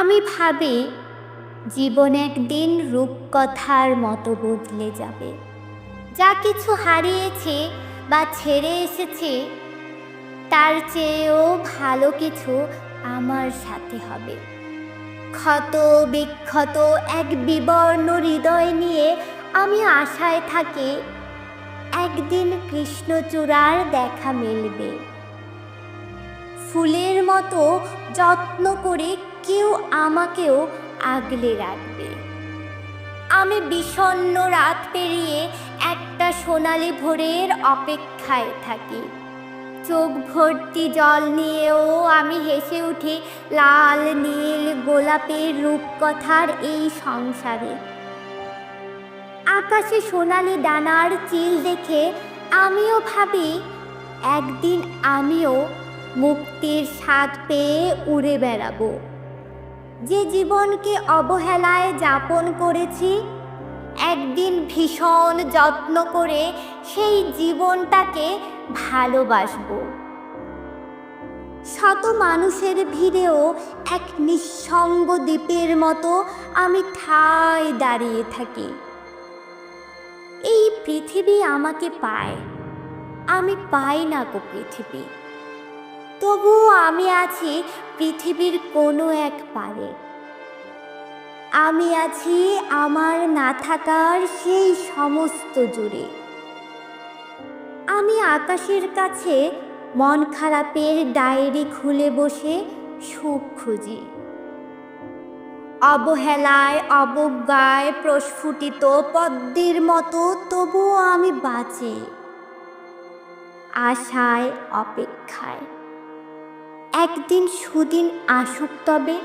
আমি ভাবি জীবন একদিন রূপকথার মতো বদলে যাবে। যা কিছু হারিয়েছে বা ছেড়ে এসেছে, তার চেয়েও ভালো কিছু আমার সাথে হবে। ক্ষত, বিক্ষত এক বিবর্ণ হৃদয় নিয়ে আমি আশায় থাকি একদিন কৃষ্ণচূড়ার দেখা মিলবে। ফুলের মতো যত্ন করে কেউ আমাকেও আগলে রাখবে। আমি বিষণ্ণ রাত পেরিয়ে একটা সোনালি ভোরের অপেক্ষায় থাকি। চোখ ভর্তি জল নিয়েও আমি হেসে উঠি লাল, নীল, গোলাপের রূপকথার এই সংসারে। আকাশে সোনালি ডানার চিল দেখে আমিও ভাবি, একদিন আমিও মুক্তির স্বাদ পেয়ে উড়ে বেড়াবো। যে জীবনকে অবহেলায় যাপন করেছি, একদিন ভীষণ যত্ন করে সেই জীবনটাকে ভালোবাসবো। শত মানুষের ভিড়েও এক নিঃসঙ্গ দ্বীপের মতো আমি ঠায় দাঁড়িয়ে থাকি। এই পৃথিবী আমাকে পায়, আমি পাই না গো পৃথিবী। তবুও আমি আছি পৃথিবীর কোনো এক পারে। আমি আছি আমার না থাকার সেই সমস্ত জুড়ে। আমি আকাশের কাছে মন খারাপের ডায়েরি খুলে বসে সুখ খুঁজি। অবহেলায়, অবজ্ঞায় প্রস্ফুটিত পদ্মের মতো তবুও আমি বাঁচি। আশায়, অপেক্ষায়। একদিন সুদিন আসুক তবে